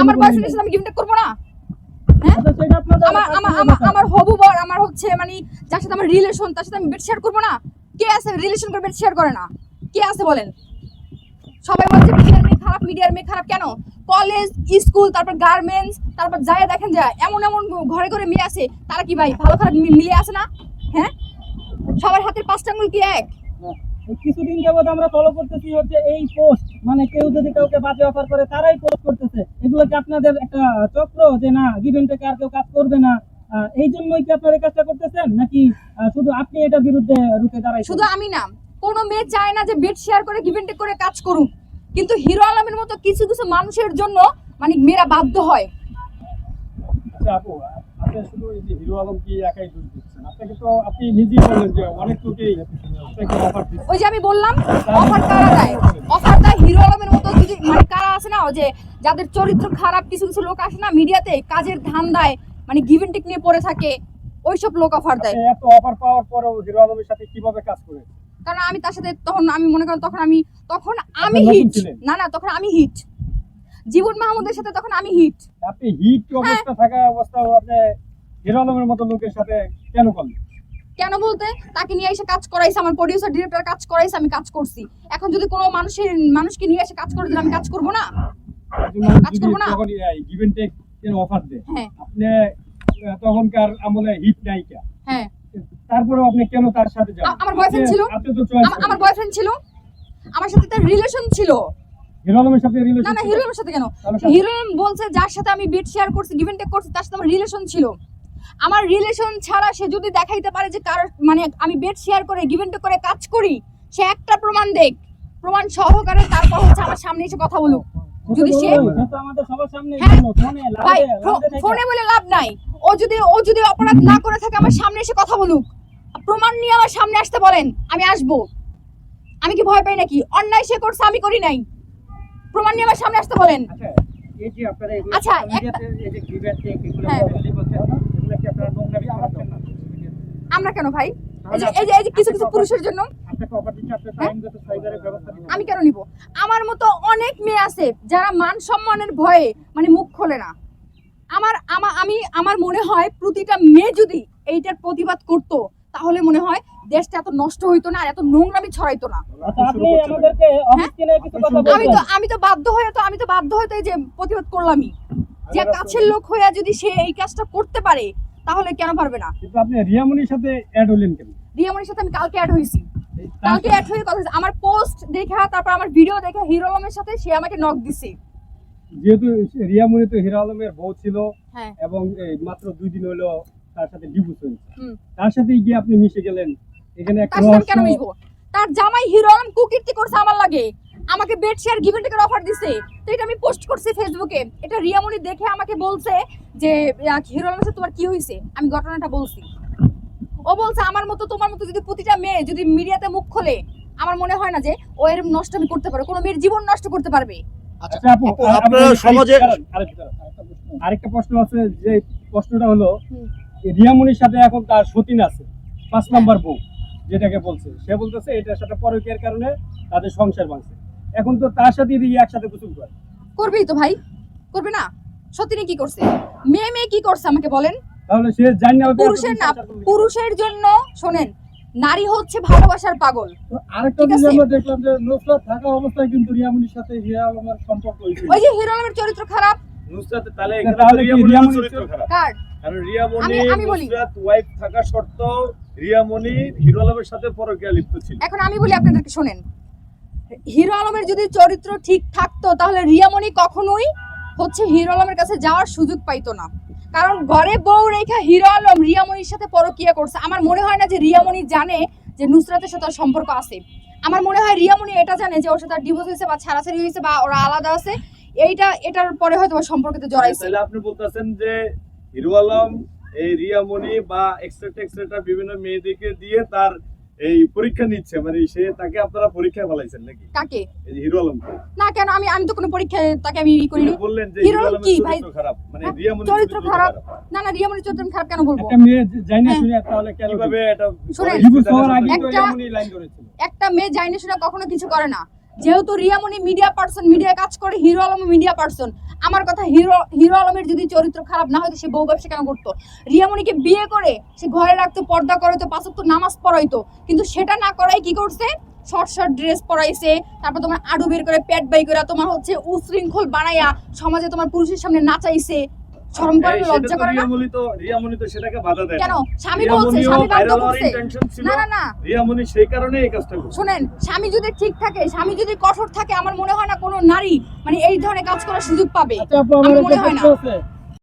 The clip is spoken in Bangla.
আমার বয়ফ্রেন্ডের সাথে আমি গিফট করব না? হ্যাঁ? আচ্ছা, আমার আমার আমার হবু বর আমার হচ্ছে মানে যার সাথে আমার রিলেশন তার সাথে আমি বেড শেয়ার করব না? কে আছে রিলেশন করে বেড শেয়ার করে না? কে আছে বলেন? সবাই বলছে মিডিয়ার মেয়ে খারাপ মিডিয়ার মেয়ে খারাপ কেন? কলেজ স্কুল তারপর গার্মেন্টস তারপর যায় দেখেন যায় এমন এমন ঘরে ঘরে মেয়ে আছে তারা কি ভাই ভালো খারাপ মি- মিলিয়ে আছে না? হ্যাঁ? সবার হাতের পাঁচটা আঙ্গুল কি এক? কিছুদিন যাবত আমরা ফলো করতেছি হচ্ছে এই পোস্ট মানে কেউ যদি কাউকে বাজে অফার করে তারাই পোস্ট করতেছে। এগুলো কি আপনাদের একটা চক্র যে না গিভেন থেকে আর কেউ কাজ করবে না? এই জন্যই কি আপনারা কাজটা করতেছেন? নাকি শুধু আপনি এটার বিরুদ্ধে রুখে দাঁড়াই শুধু আমি না কোনো মেয়ে চায় না যে বেড শেয়ার করে গিভেন টেক করে কাজ করুক। কিন্তু হিরো আলমের মতো কিছু কিছু মানুষের জন্য মানে মেয়েরা বাধ্য হয়। আচ্ছা আপু আপনি শুধু এই যে হিরো আলম কি একাই দোষ দিচ্ছেন? আপনাকে তো আপনি নিজেই বললেন যে অনেক লোকেই ওই যে আমি বললাম অফার কারা দেয়? অফার দেয় হিরো আলমের মতো কিছু মানে কারা আছে না যে যাদের চরিত্র খারাপ কিছু কিছু লোক আসে না মিডিয়াতে কাজের ধান দেয় মানে গিভেন টেক নিয়ে পড়ে থাকে ওইসব লোক অফার দেয়। এত অফার পাওয়ার পরেও হিরো আলমের সাথে কীভাবে কাজ করে? কারণ আমি তার সাথে তখন আমি মনে করেন তখন আমি তখন আমি হিট না না তখন আমি হিট জীবন মাহমুদের সাথে তখন আমি হিট আপনি হিট হ্যাঁ। অবস্থা থাকা অবস্থাও আপনি হিরো আলমের মতো লোকের সাথে কেন করলেন? কেন বলতে? তাকে নিয়ে এসে কাজ করাইছে আমার প্রডিউসার ডিরেক্টর কাজ করাইছে আমি কাজ করছি। এখন যদি কোনো মানুষের মানুষকে নিয়ে এসে কাজ করে দিলে আমি কাজ করব না? কাজ করব না? যখন গিভেন টেক অফার দেয় হ্যাঁ। আপনি তখনকার আমলে হিট নায়িকা হ্যাঁ। তারপরেও আপনি কেন তার সাথে যান আমার আপনি- ছিল। আপনি তো চয়েস আমার- বয়ফ্রেন্ড ছিল। আমার সাথে তার রিলেশন ছিল। হিরো আলমের সাথে না রিলেশন না হিরোইনের সাথে কেন? হিরোইন বলছে যার সাথে আমি বেড শেয়ার করছি গিভেন টেক করছি তার সাথে আমার রিলেশন ছিল। আমার রিলেশন ছাড়া সে যদি দেখাইতে পারে যে কারোর মানে আমি বেড শেয়ার করে গিভেন টেক করে কাজ করি সে একটা প্রমাণ দেখ। প্রমাণ সহকারে তারপর হচ্ছে আমার সামনে এসে কথা বলুক। যদি সে হ্যাঁ। ফোনে বলে লাভ নাই। ও যদি ও যদি অপরাধ না করে থাকে আমার সামনে এসে কথা বলুক। প্রমাণ নিয়ে আমার সামনে আসতে বলেন আমি আসব। আমি কি ভয় পাই নাকি? অন্যায় সে করছে আমি করি নাই। প্রমাণ নিয়ে আমার সামনে আসতে বলেন। আচ্ছা আমরা কেন ভাই? এই যে এই যে কিছু কিছু পুরুষের জন্য। হ্যাঁ? আমি কেন নিব? আমার মতো অনেক মেয়ে আছে যারা মান সম্মানের ভয়ে মানে মুখ খোলে না। আমার আমা- আমি আমার মনে হয় প্রতিটা মেয়ে যদি এইটার প্রতিবাদ করতো তাহলে মনে হয় দেশটা এত নষ্ট হইতো না আর এত নোংরামি ছড়াইতো না। আচ্ছা আপনি আমাদেরকে অফিস কিনে কিছু কথা হ্যাঁ? আমি তো আমি তো বাধ্য হয়ে তো আমি তো বাধ্য হয়ে তো এই যে প্রতিবাদ করলামই। যে কাছের লোক হয়ে যদি সে এই কাজটা করতে পারে তাহলে কেন পারবে না? কিন্তু আপনি রিয়ামনির সাথে অ্যাড হলেন কেন? রিয়ামনির সাথে আমি কালকে অ্যাড হয়েছি। কালকে অ্যাড হয়ে কথা। আমার পোস্ট দেখা তারপর আমার ভিডিও দেখে হিরো আলমের সাথে সে আমাকে নক দিছে। যেহেতু রিয়ামনি তো হিরো আলমের বউ ছিল হ্যাঁ। এবং এই মাত্র দুই দিন হলো তার সাথে ডিভোর্স হয়েছে। তার সাথে গিয়ে আপনি মিশে গেলেন। এখানে একটা কেন মিশবো? তার জামাই হিরো আলম কুকীর্তি করছে আমার লাগে। আমাকে বেড শেয়ার গিভেন টেকের অফার দিছে। তো এটা আমি পোস্ট করছি ফেসবুকে এটা রিয়ামনি দেখে আমাকে বলছে যে হিরো আলমের সাথে তোমার কি হয়েছে আমি ঘটনাটা বলছি। ও বলছে আমার মতো তোমার মতো যদি প্রতিটা মেয়ে যদি মিডিয়াতে মুখ খোলে আমার মনে হয় না যে ও এরকম নষ্ট আমি করতে পারবে। কোনো মেয়ের জীবন নষ্ট করতে পারবে। আপনারা সমাজে আরেকটা প্রশ্ন। আছে। যে প্রশ্নটা হলো রিয়ামনির সাথে এখন তার সতীন আছে পাঁচ নাম্বার বউ যেটাকে বলছে। সে বলতেছে এটার সাথে পরকীয়ার কারণে তাদের সংসার ভাঙছে। এখন তো তার সাথে দিয়ে একসাথে গোসল করে। করবেই তো ভাই করবে না। সত্যি কি করছে? মেয়ে মেয়ে কি করছে আমাকে বলেন? তাহলে সে জানি না পুরুষের না পুরুষের জন্য শোনেন নারী হচ্ছে ভালোবাসার পাগল। আরেকটা জিনিস আমরা দেখলাম যে নুসরাত থাকা অবস্থায় কিন্তু রিয়ামনির সাথে হিয়া আলমের সম্পর্ক হয়েছিল। ওই যে হিরো আলমের চরিত্র খারাপ? নুসরাত তাহলে রিয়ামনির চরিত্র খারাপ? কার? কারণ রিয়ামনি আমি- আমি বলি। নুসরাত ওয়াইফ থাকা সত্ত্বেও রিয়ামনি হিরো আলমের সাথে পরকীয়া লিপ্ত ছিল। এখন আমি বলি আপনাদেরকে শোনেন। হিরো আলমের যদি চরিত্র ঠিক থাকতো তাহলে রিয়ামণি কখনোই হচ্ছে হিরো আলমের কাছে যাওয়ার সুযোগ পাইতো না। কারণ ঘরে বউ রেখা হিরো আলম রিয়ামণির সাথে পরকিয়া করছে। আমার মনে হয় না যে রিয়ামণি জানে যে নুসরাতের সাথে সম্পর্ক আছে। আমার মনে হয় রিয়ামণি এটা জানে যে ওর সাথে ডিভোর্স হয়েছে বা ছাড়াছাড়ি হয়েছে বা ওরা আলাদা আছে। এইটা এটার পরে হয়তো ওর সম্পর্কতে জড়াইছে। তাহলে আপনি বলতেছেন যে হিরো আলম এই রিয়ামনি বা এক্সট্রা এক্সট্রা বিভিন্ন মেয়েদেরকে দিয়ে তার এই পরীক্ষা নিচ্ছে মানে সে তাকে আপনারা পরীক্ষা ফেলাইছেন নাকি? কাকে? এই হিরো আলম না কেন? আমি আমি তো কোনো পরীক্ষা তাকে আমি ই করিনি। বললেন যে হিরো আলম কি ভাই? খারাপ। মানে রিয়া মনি চরিত্র খারাপ। না না রিয়া মনি চরিত্র খারাপ কেন বলব? একটা মেয়ে যাই না হ্যাঁ। শুনে তাহলে কেন কীভাবে এটা তো একটা- মেয়ে জানে শুনে কখনো কিছু করে না। যেহেতু রিয়ামণি মিডিয়া পার্সন মিডিয়া কাজ করে হিরো আলম মিডিয়া পার্সন আমার কথা হিরো হিরো আলমের যদি চরিত্র খারাপ না হয়তো সে বউ ব্যবসা কেন করতো? রিয়ামণিকে বিয়ে করে সে ঘরে রাখতো, পর্দা করাইতো পাঁচক তো নামাজ পড়াইতো। কিন্তু সেটা না করাই কি করছে? শর্ট শর্ট ড্রেস পরাইছে, তারপর তোমার আডু বের করে পেট বাই করে তোমার হচ্ছে উশৃঙ্খল বানাইয়া সমাজে তোমার পুরুষের সামনে নাচাইছে। শরম করে লজ্জা করে না? রিয়ামণি তো রিয়ামণি তো সেটাকে বাধা দেয় কেন? স্বামী বলছে স্বামী বাধ্য করছে। না না না। রিয়ামণি সেই কারণে এই কাজটা করছে। শুনেন স্বামী যদি ঠিক থাকে স্বামী যদি কঠোর থাকে আমার মনে হয় না কোনো নারী মানে এই ধরনের কাজ করার সুযোগ পাবে। আচ্ছা আমার মনে হয় না।